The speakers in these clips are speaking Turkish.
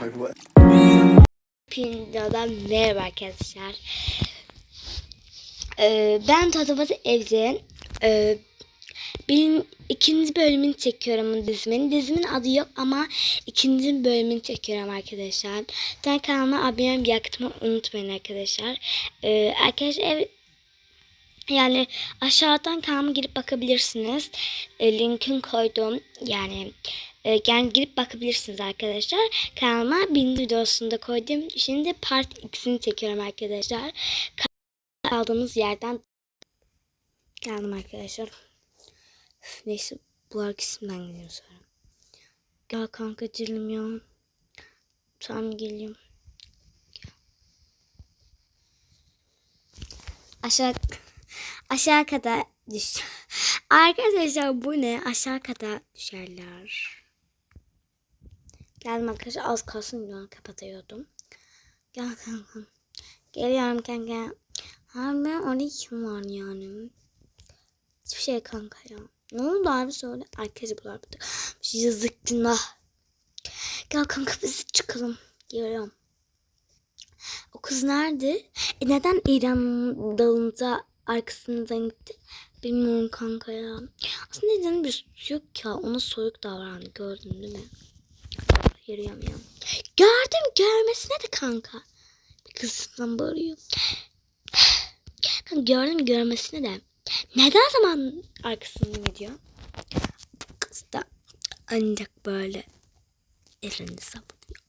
Like what? Pindo'dan merhaba arkadaşlar. Ee, ben Tatabatı Evden. Ee, benim ikinci bölümünü çekiyorum dizimin. Dizimin adı yok ama ikinci bölümünü çekiyorum arkadaşlar. Sen kanalıma abone olmayı yakıtımı unutmayın arkadaşlar. Ee, arkadaşlar ev, yani aşağıdan kanalıma girip bakabilirsiniz. E, linkini koydum. Yani yani girip bakabilirsiniz arkadaşlar. Kanalıma bin videosunda koydum. Şimdi part ikisini çekiyorum arkadaşlar. Kaldığımız yerden geldim arkadaşlar. Neyse bu arkasından gidiyorum sonra. Gel kanka dilim ya. Tamam geliyorum. Gel. Aşağı aşağı kadar düş. Arkadaşlar bu ne? Aşağı kadar düşerler. Geldim arkadaşlar az kalsın videonu kapatıyordum. Gel kanka. Geliyorum kanka. Abi orada kim var yani? Hiçbir şey kanka ya. Ne oldu abi söyle. Bunlar burada. Yazık günah. Gel kanka biz çıkalım. Geliyorum. O kız nerede? E neden İran dalınca arkasından gitti? Bilmiyorum kanka ya. Aslında neden bir suç yok ya. Ona soyuk davrandı. Gördün değil mi? Yürüyemiyorum. Gördüm görmesine de kanka. Bir kızından bağırıyor. Kanka gördüm görmesine de. Neden zaman arkasından gidiyor? Kız da ancak böyle elinde savunuyor.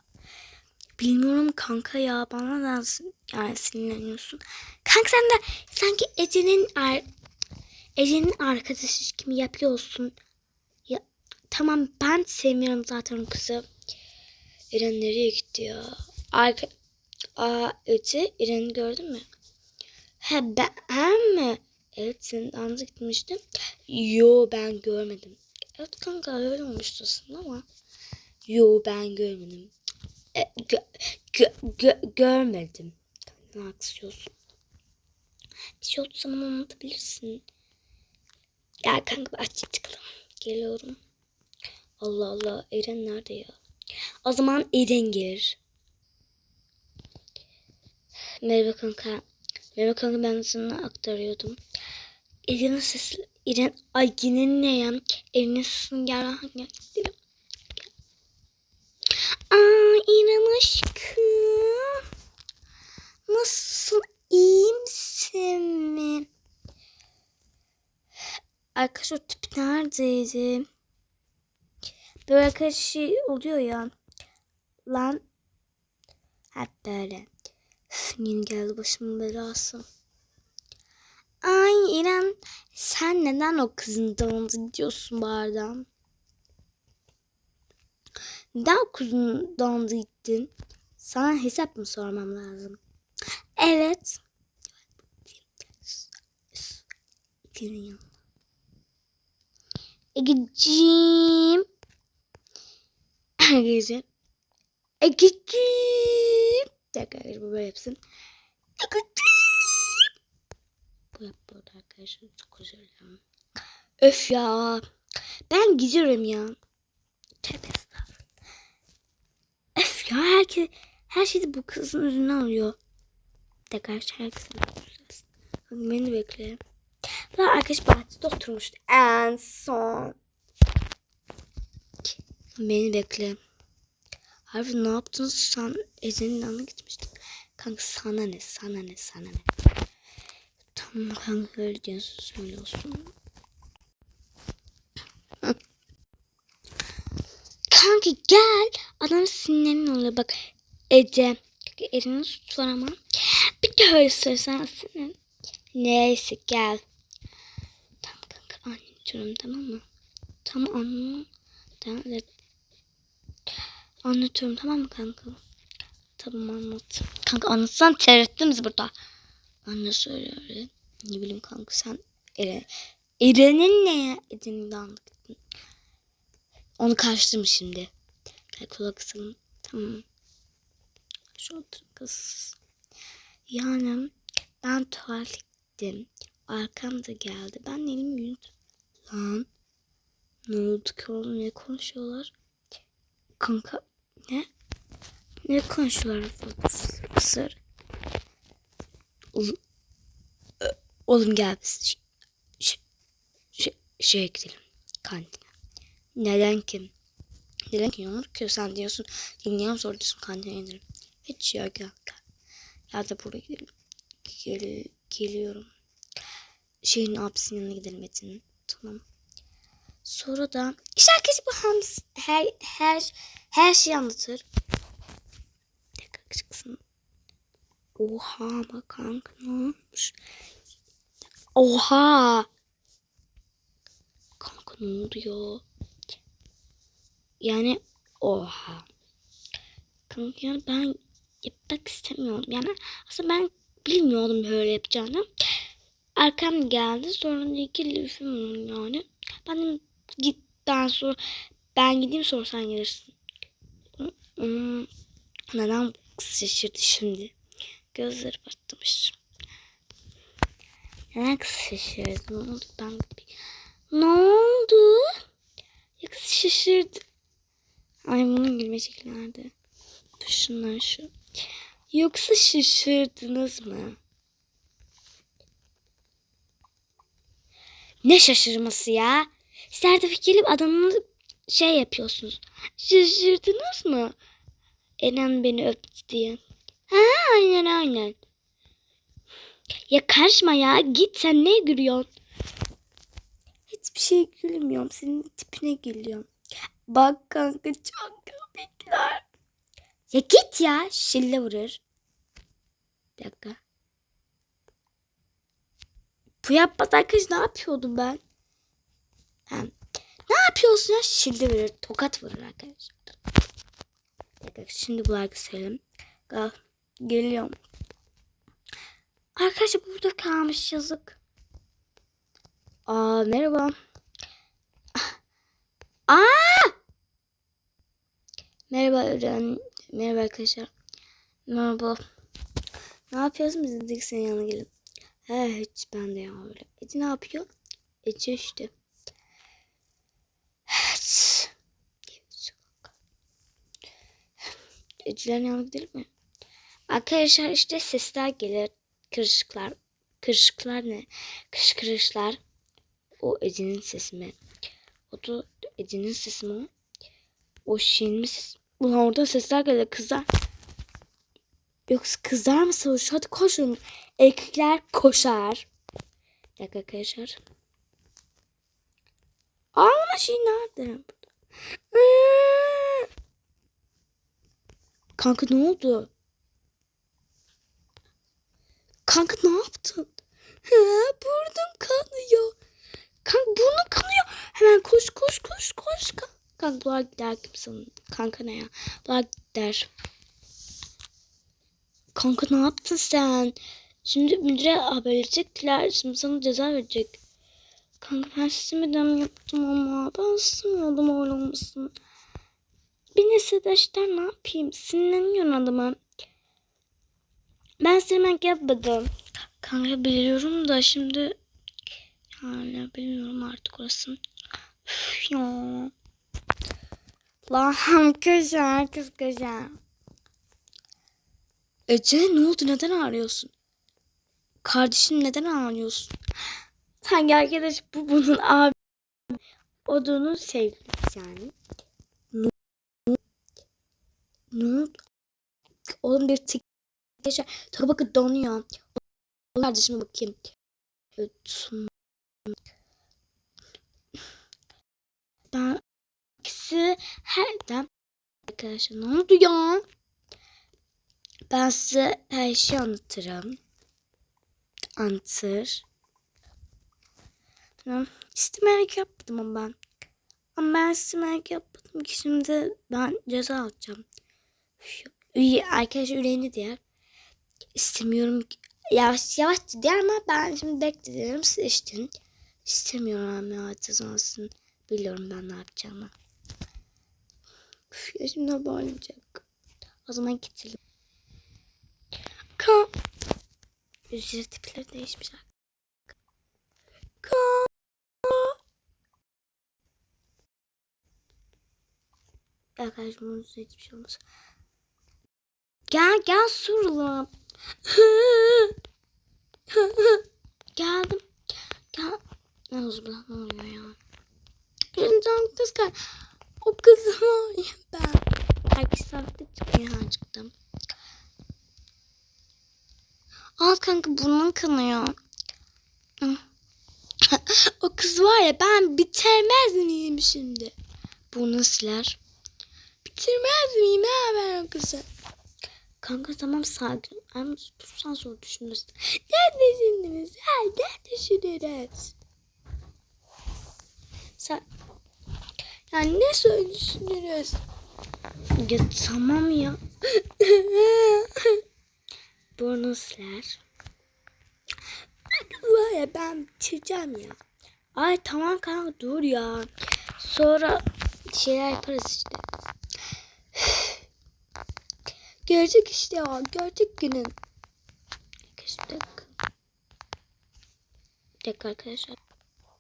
Bilmiyorum kanka ya bana da yani sinirleniyorsun. Kanka sen de sanki Ece'nin ar Ece'nin arkadaşı gibi yapıyorsun. Ya tamam ben sevmiyorum zaten o kızı. İren nereye gitti ya? Arka Aa Ece İren'i gördün mü? He ben hem mi? Evet senin anında gitmiştim. Yo ben görmedim. Evet kanka öyle olmuştu aslında ama. Yo ben görmedim. E, gö, gö, gö, görmedim. Ne haksıyorsun? Bir şey oldu zaman anlatabilirsin. Gel kanka açık çıkalım. Geliyorum. Allah Allah Eren nerede ya? O zaman Eren gelir. Merhaba kanka. Merhaba kanka ben sana aktarıyordum. Eren'in sesi... Eren... Ay yine ne ya? Eren'in sesini gel. Gel. Aa İran aşkım. Nasılsın? İyi misin mi? Arkadaş o tip neredeydi? Böyle arkadaş şey oluyor ya. Lan. Hep böyle. Üf, yine geldi başımın belası. Ay İrem sen neden o kızın dalında gidiyorsun bardan? Neden o kızın dalında gittin? Sana hesap mı sormam lazım? Evet. Gelin Egeciğim. Bir dakika arkadaşlar bu böyle yapsın. Egeciğim. Bu yap burada arkadaşlar. Çok dilerim. Öf ya. Ben gidiyorum ya. Tövbe. Öf ya herkes her şeyi bu kızın yüzünden oluyor. Dakika herkesin beni bekle. Ben arkadaş bahçede oturmuştu. En son. Beni bekle. Harbi ne yaptın sen? Ece'nin yanına gitmiştin. Kanka sana ne sana ne sana ne. Tamam kanka öyle diyorsun söylüyorsun. Kanka gel. Adam sinirlerin oluyor bak. Ece. Kanka Ece'nin suç var ama. Bir de öyle söylesen senin. Neyse gel. Tamam kanka anlatıyorum tamam mı? Tamam anladım. Anlatıyorum tamam mı kanka? Tamam anlat. Kanka anlatsan terlettin biz burada. Ben de söylüyorum. Ne bileyim kanka sen Eren. Eren'in ne ya? Eren'in de anlattın. Onu karıştırma şimdi. Gel kulak kısalım. Tamam. Şu otur kız. Yani ben tuvalete gittim. Arkamda geldi. Ben elimi yüzdüm. Lan. Ne oldu ki oğlum? Ne konuşuyorlar? Kanka. Ne? Ne konuşuyorlar? Ol- Ö- Oğlum gel biz ş- ş- ş- şeye gidelim. Kantine. Neden ki? Neden ki olur ki sen diyorsun. Dinleyen sor diyorsun kantine gidelim. Hiç ya gel gel. Ya da buraya gidelim. Gel, geliyorum. Şeyin abisinin yanına gidelim Metin'in. Tamam. Sonra da işte herkes bu hams her her her şeyi anlatır. Bir dakika çıksın. Oha bak kanka ne olmuş? Oha. Kanka ne oluyor? Yani oha. Kanka yani ben yapmak istemiyordum. Yani aslında ben bilmiyordum böyle yapacağını. Arkam geldi. Sonra da iki lüfüm yani. Ben de gitten sonra ben gideyim sonra sen gelirsin. Hmm, neden şaşırdı şimdi? Gözleri patlamış. Neden kız şaşırdı? Ne oldu? Ben ne oldu? Ya kız şaşırdı. Ay bunun gülme şekli nerede? Dur Şunlar şu. Yoksa şaşırdınız mı? Ne şaşırması ya? Sertifik gelip adamın şey yapıyorsunuz. Şaşırdınız mı? Eren beni öptü diye. Ha aynen aynen. Ya karışma ya. Git sen ne gülüyorsun? Hiçbir şey gülmüyorum. Senin tipine gülüyorum. Bak kanka çok komikler. Ya git ya. Şille vurur. Bir dakika. Bu yapmadan kız ne yapıyordum ben? Ha. Ne yapıyorsun ya? Şilde vurur. Tokat vurur arkadaşlar. Dakika, Şimdi bu gösterelim. Gel. Geliyorum. Arkadaşlar burada kalmış yazık. Aa merhaba. Aa! Merhaba Ören. Merhaba arkadaşlar. Merhaba. Ne yapıyorsun? Biz dedik senin yanına gelin. He hiç ben de ya öyle. Ece ne yapıyor? Ece işte. Evet. Ece'lerin yanına gidelim mi? Arkadaşlar işte sesler gelir. Kırışıklar. Kırışıklar ne? Kış kırışlar. O Ece'nin sesi mi? O da Ece'nin sesi mi o? Şeyin mi sesi? Ulan orada sesler gelir kızlar. Yoksa kızlar mı savaşıyor? Hadi koşun. Erkekler koşar. Bir dakika arkadaşlar. Ağlama şey nerede? Kanka ne oldu? Kanka ne yaptın? He, burnum kanıyor. Kanka burnum kanıyor. Hemen koş koş koş koş. Kanka, bunlar gider kimsin? Kanka ne ya? Bunlar gider. Kanka ne yaptın sen? Şimdi müdüre haber edecekler. Şimdi sana ceza verecek. Kanka ben istemeden yaptım ama. Ben istemiyordum öyle olmasın. Bir nesedaşlar ne yapayım? Sinirleniyorsun adama. Ben istemek yapmadım. Kanka biliyorum da şimdi yani bilmiyorum artık orası. Üf ya. Lan güzel kız güzel. Ece ne oldu neden ağrıyorsun? Kardeşin neden ağrıyorsun? Sanki arkadaş bu bunun abi. O da onun sevgilisi yani. Ne? Oğlum bir tik. Tabii bakın donuyor. O kardeşime bakayım. Evet. Ben ikisi herden arkadaşlar ne oldu ya? Ben size her şeyi anlatırım. Anlatır. Tamam. İstemerek yapmadım ama ben. Ama ben istemerek yapmadım ki şimdi ben ceza alacağım. İyi arkadaş yüreğini diğer. İstemiyorum. Yavaş yavaş diğer ama ben şimdi bekledim siz içtin. İstemiyorum ya cezasını. Biliyorum ben ne yapacağımı. Üf, ne bağlayacak. O zaman gidelim. Kan. Yüzleri tipleri değişmiş. Kan. Arkadaşım onun hiçbir şey olmaz. Gel gel sorulum. Geldim. Gel. Ne ne oluyor ya? Yüzümden kız kay. O kız var ben. Herkes hafta çıkmaya çıktım. Al kanka burnun kanıyor. O kız var ya ben bitirmez miyim şimdi? Bunu siler. Bitirmez miyim ha ben o kızı? Kanka tamam sakin. Ama tutsan zor düşünürsün. Ne düşündünüz? Ha, ne düşünürüz? Sen... Yani ne düşünürüz? Ya tamam ya. Kız var ya ben bitireceğim ya. Ay tamam kanka dur ya. Sonra şeyler yaparız işte. Gelecek işte ya. Gelecek günün. Bir dakika arkadaşlar.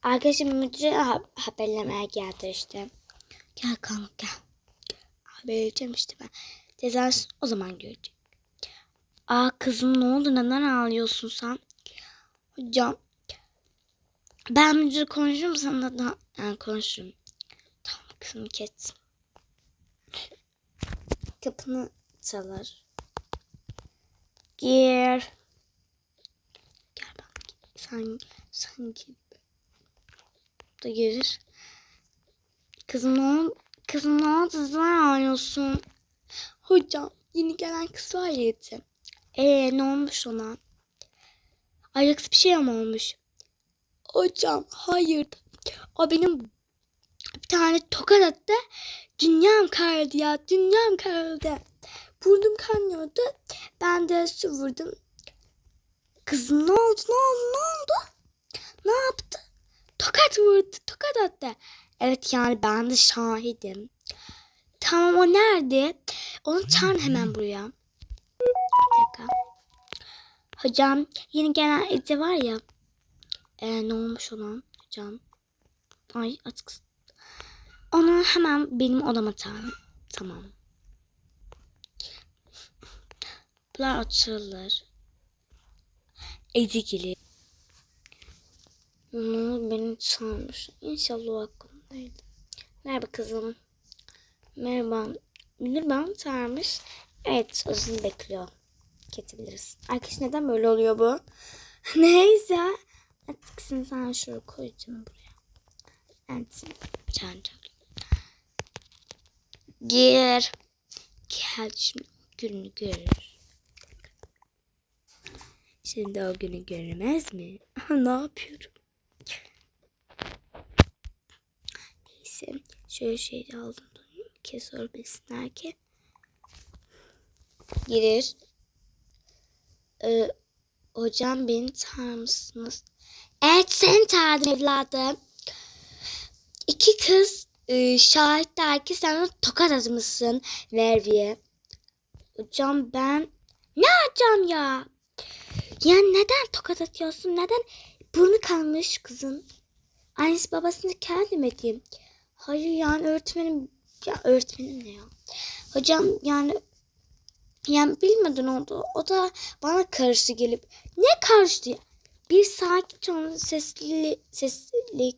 Arkadaşım müdüre ha- haberlemeye geldi işte. Gel kanka gel. Haber vereceğim işte ben. Cezası o zaman görecek. Aa kızım ne oldu neden ağlıyorsun sen? Hocam ben müdür konuşurum sana da yani konuşurum. Tamam kızım kes. Kapını çalar. Gir. Gel bak. Sen, sen gir. Da girir. Kızım ne oldu? Kızım ne oldu? Sen ağlıyorsun. Hocam yeni gelen kız var ya Yetim. Ee ne olmuş ona? Ayaksız bir şey mi olmuş? Hocam hayır. O benim bir tane tokat attı. Dünyam karardı ya. Dünyam karardı. Burnum kanıyordu. Ben de su vurdum. Kızım ne oldu? Ne oldu? Ne oldu? Ne yaptı? Tokat vurdu. Tokat attı. Evet yani ben de şahidim. Tamam o nerede? Onu çağırın hemen buraya. Bir dakika. Hocam yeni gelen Ece var ya. Ee, ne olmuş ona hocam? Ay açık. Onu hemen benim odama çağırın. Tamam. Bunlar açılır. Gelir. Onu beni çağırmış. İnşallah aklımdaydı. Merhaba kızım. Merhaba. Müdür bana çağırmış. Evet özünü bekliyor. Ketebiliriz. Arkadaş neden böyle oluyor bu? Neyse. Artık sen sen şuraya koyacağım buraya. Evet. Çağıracağım. Gir. Gel şimdi gününü görür. Şimdi o günü görmez mi? ne yapıyorum? Neyse. Şöyle şey aldım. Ki sormasınlar ki. Girir. Ee, hocam beni çağırır mısınız? Evet seni çağırdım evladım. İki kız e, şahitler ki sen tokat atmışsın Merve'ye. Hocam ben ne yapacağım ya? Ya neden tokat atıyorsun? Neden burnu kalmış kızın? Annesi babasını kendim edeyim. Hayır yani öğretmenim ya öğretmenim ne ya? Hocam yani yani bilmeden oldu. O da bana karşı gelip ne karıştı ya? Bir sakin onun sesli sesli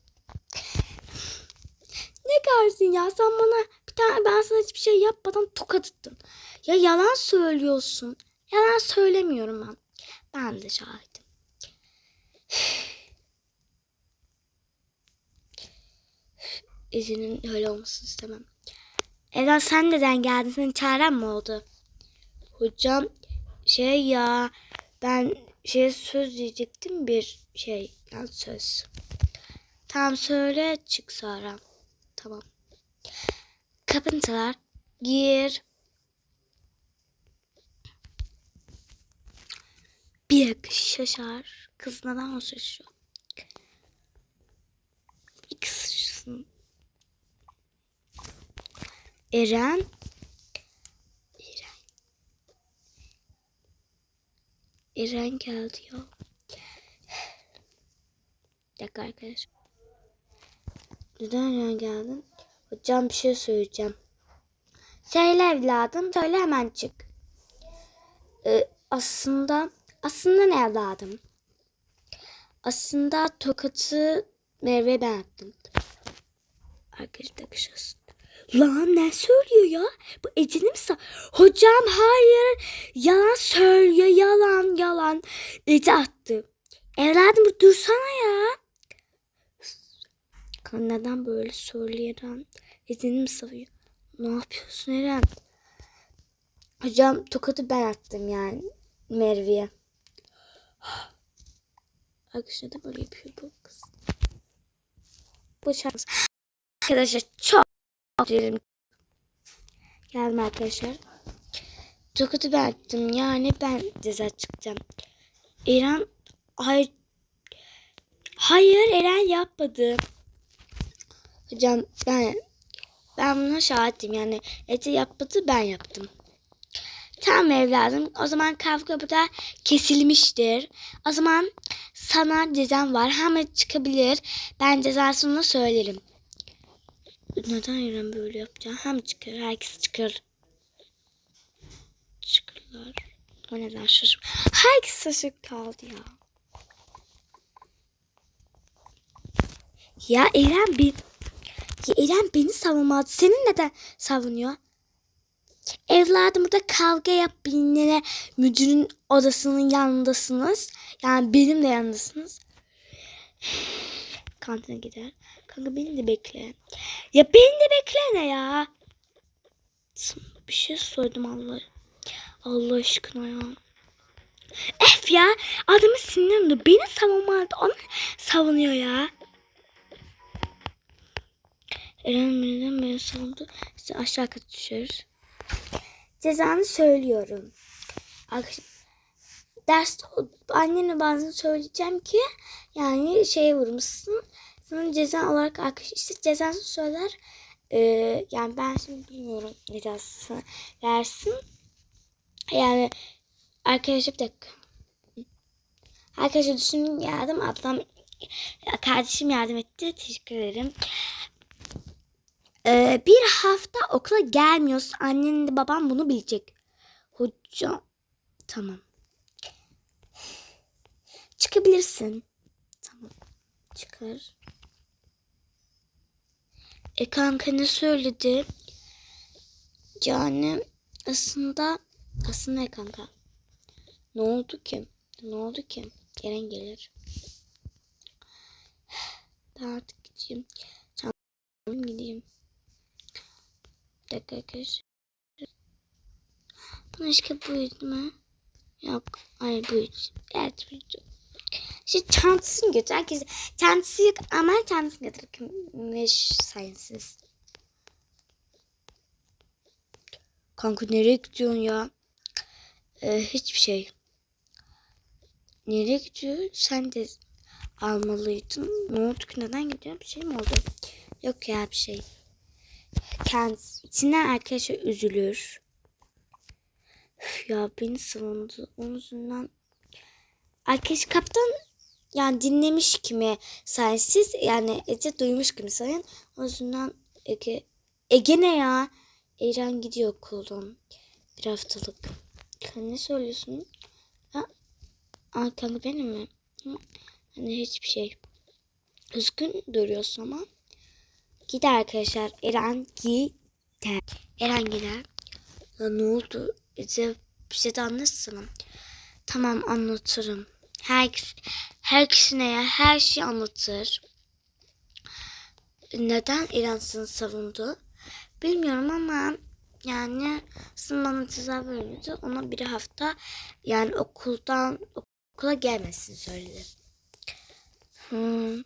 ne karşısın ya? Sen bana bir tane ben sana hiçbir şey yapmadan tokat attın. Ya yalan söylüyorsun. Yalan söylemiyorum ben. Ben de şahidim. İzinin öyle olmasını istemem. Evlat sen neden geldin? Senin çaren mi oldu? Hocam şey ya ben şey söz diyecektim bir şey yani söz. Tamam söyle çık sonra. Tamam. Kapıntılar gir. Bir dakika şaşar. Kız neden o şaşıyor? Bir kız. Eren. Eren. Eren geldi ya. Bir dakika arkadaş. Neden Eren geldin? Hocam bir şey söyleyeceğim. Söyle evladım. Söyle hemen çık. Ee, aslında aslında ne evladım? Aslında tokatı Merve ben attım. Arkadaşlar takışıyorsun. Lan ne söylüyor ya? Bu Ece'nin mi Hocam hayır. Yalan söylüyor. Yalan yalan. Ece attı. Evladım dursana ya. Kan Neden böyle söylüyor Eren? Ece'ni mi savuyor? Ne yapıyorsun Eren? Hocam tokadı ben attım yani Merve'ye. Arkadaşlar da böyle yapıyor bu kız. Bu şarkı. Arkadaşlar çok diyelim. Geldim arkadaşlar. Tokadı ben attım yani ben ceza çıkacağım. Eren hayır hayır Eren yapmadı. Hocam ben ben buna şahitim yani Ece yapmadı ben yaptım. Tamam evladım. O zaman kavga burada kesilmiştir. O zaman sana cezam var. Hemen çıkabilir. Ben cezasını söylerim. Neden İrem böyle yapacağım? Hem çıkar. Herkes çıkar. Çıkarlar. O neden şaşıp. Herkes şaşıp kaldı ya. Ya İrem bir... Ya İrem beni savunmadı. Senin neden savunuyor? Evladım burada kavga yap binlere müdürün odasının yanındasınız. Yani benim de yanındasınız. Kantine gider. Kanka beni de bekle. Ya beni de bekle ne ya? Bir şey sordum Allah. Allah aşkına ya. Ef ya adamı sinirlendim. Beni savunmadı. Onu savunuyor ya. Eren beni savundu. İşte aşağı kat düşer. Cezanı söylüyorum. Ders annene bazen söyleyeceğim ki yani şey vurmuşsun. Sana ceza olarak arkadaş işte cezanı söyler. Ee, yani ben şimdi bilmiyorum ne cezası versin. Yani arkadaşım bir dakika. Arkadaşlar düşündüm yardım ablam kardeşim yardım etti. Teşekkür ederim. Ee, bir hafta okula gelmiyorsa annen de babam bunu bilecek. Hocam tamam. Çıkabilirsin. Tamam. Çıkar. E kanka ne söyledi? Yani aslında aslında ne kanka? Ne oldu ki? Ne oldu ki? Eren gelir. Ben artık gideyim. Tamam gideyim. Dakika arkadaşlar. Başka mu? Yok. Hayır buydu. Evet buydu. İşte çantasını götür. Herkes çantası yok ama çantasını götürmüş sayısız. Kanka nereye gidiyorsun ya? Ee, hiçbir şey. Nereye gidiyor? Sen de almalıydın. Ne oldu ki? Neden gidiyor? Bir şey mi oldu? Yok ya bir şey kendisi içinden arkadaşlar üzülür. Üf ya beni savundu. Onun yüzünden arkadaş kaptan yani dinlemiş kimi sayesiz yani Ece duymuş kimi sayın. O yüzden Ege Ege ne ya? Eren gidiyor okuldan. Bir haftalık. Ne söylüyorsun? Ha? Aa, kanka benim mi? Hani hiçbir şey. Üzgün duruyorsun ama. Gider arkadaşlar. Eren gider. Eren gider. Ne oldu? Bir şey de anlatsana. Tamam anlatırım. Her, her kişine ya her şeyi anlatır. Neden seni savundu? Bilmiyorum ama yani bana ceza vermedi. Ona bir hafta yani okuldan okula gelmesini söyledi. Hmm.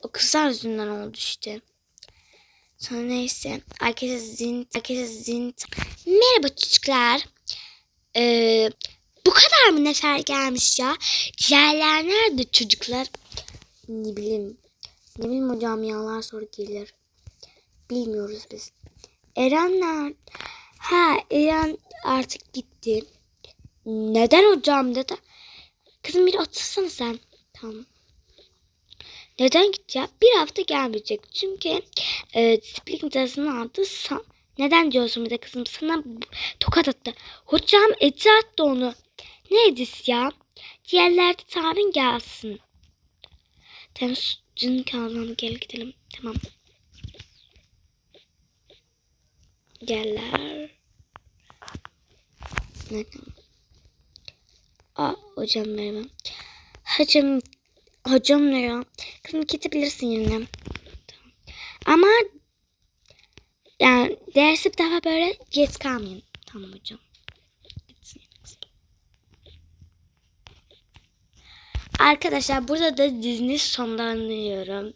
O kızlar yüzünden oldu işte. Sonra neyse. Herkese zin, herkese zin. Merhaba çocuklar. Ee, bu kadar mı nefer gelmiş ya? Diğerler nerede çocuklar? Ne bileyim. Ne bileyim hocam yalar sonra gelir. Bilmiyoruz biz. Eren nerede? Ha Eren artık gitti. Neden hocam dedi. Kızım bir otursana sen. Tamam. Neden ya? Bir hafta gelmeyecek. Çünkü e, disiplin cezasını aldı. Sa- Neden diyorsun bir de kızım? Sana tokat attı. Hocam Ece attı onu. Ne Edis ya? Diğerler de Tarın gelsin. Tamam canın kanalına gel gidelim. Tamam. Geller. Nereden? Aa hocam merhaba. Hocam hocam ne ya? Kızım gidebilirsin yerine. Tamam. Ama yani dersi bir daha böyle geç kalmayın. Tamam hocam. Arkadaşlar burada da dizinin sonlanıyorum.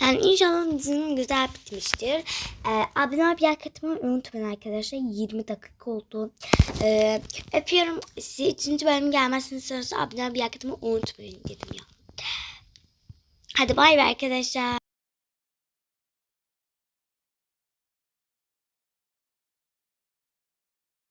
Yani inşallah dizinin güzel bitmiştir. Ee, abone olup like atmayı unutmayın arkadaşlar. 20 dakika oldu. Ee, öpüyorum. Size üçüncü bölüm gelmesini istiyorsanız abone olup like atmayı unutmayın dedim ya. Hadi bay bay arkadaşlar.